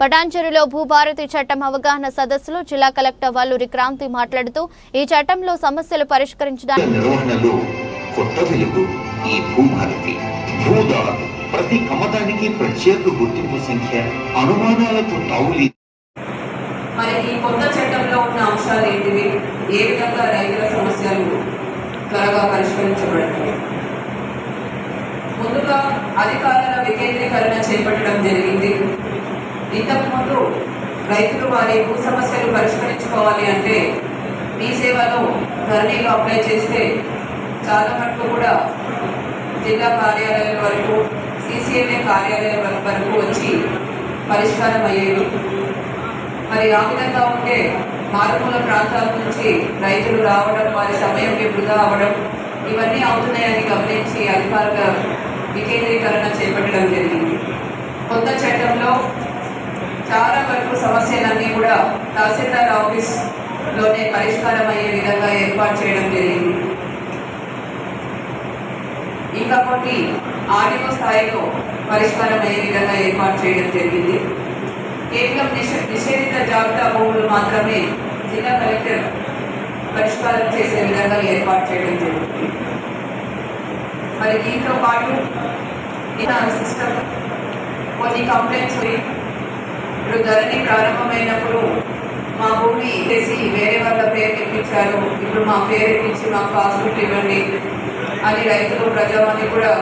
పటాంచెరులో భూభారతి చట్టం అవగాహన సదస్సులో జిల్లా కలెక్టర్ వల్లూరి క్రాంతి మాట్లాడుతూ ఈ చట్టంలో సమస్యలు పరిష్కరించడానికి నిర్వహణలో కొత్త వెలుగు ఈ భూభారతి. భూదారు ప్రతి కమతానికి ప్రత్యేక గుర్తింపు సంఖ్య అనుమానాలకు తావులి. మరి ఈ కొత్త చట్టంలో ఉన్న అంశాలు ఏంటివి? ఏ విధంగా రైతుల సమస్యలు త్వరగా పరిష్కరించబడతాయి? ముందుగా అధికారుల వికేంద్రీకరణ చేపట్టడం జరిగింది. రైతులు వారి భూ సమస్యలు పరిష్కరించుకోవాలి అంటే మీ సేవలో ధరణిలో అప్లై చేస్తే చాలా మటుకు కూడా జిల్లా కార్యాలయం వరకు సీసీఎంఏ కార్యాలయం వరకు వచ్చి పరిష్కారం అయ్యేవి మరి ఆ విధంగా ఉంటే మారుమూల ప్రాంతాల నుంచి రైతులు రావడం వారి సమయంకి వృధా అవ్వడం ఇవన్నీ అవుతున్నాయని గమనించి అధికారిక వికేంద్రీకరణ చేపట్టడం జరిగింది. కొత్త చట్టంలో చాలా వరకు సమస్యలన్నీ కూడా తహసీల్దార్ ఆఫీస్లోనే పరిష్కారం అయ్యే విధంగా ఏర్పాటు చేయడం జరిగింది. ఇంకా కొన్ని ఆడియో స్థాయిలో పరిష్కారం అయ్యే విధంగా ఏర్పాటు చేయడం జరిగింది. కేవలం నిష నిషేధిత జాబితా భూములు మాత్రమే జిల్లా కలెక్టర్ పరిష్కారం చేసే విధంగా ఏర్పాటు చేయడం జరుగుతుంది మరి దీంతో పాటు సిస్టమ్ కొన్ని కంప్లైంట్స్ ఇప్పుడు ధరణి ప్రారంభమైనప్పుడు మా భూమి చేసి వేరే వాళ్ళ పేరు ఇప్పించారు ఇప్పుడు మా పేరు ఇప్పించి మాకు పాస్బుక్ ఇవ్వండి అని రైతులు ప్రజావాణి కూడా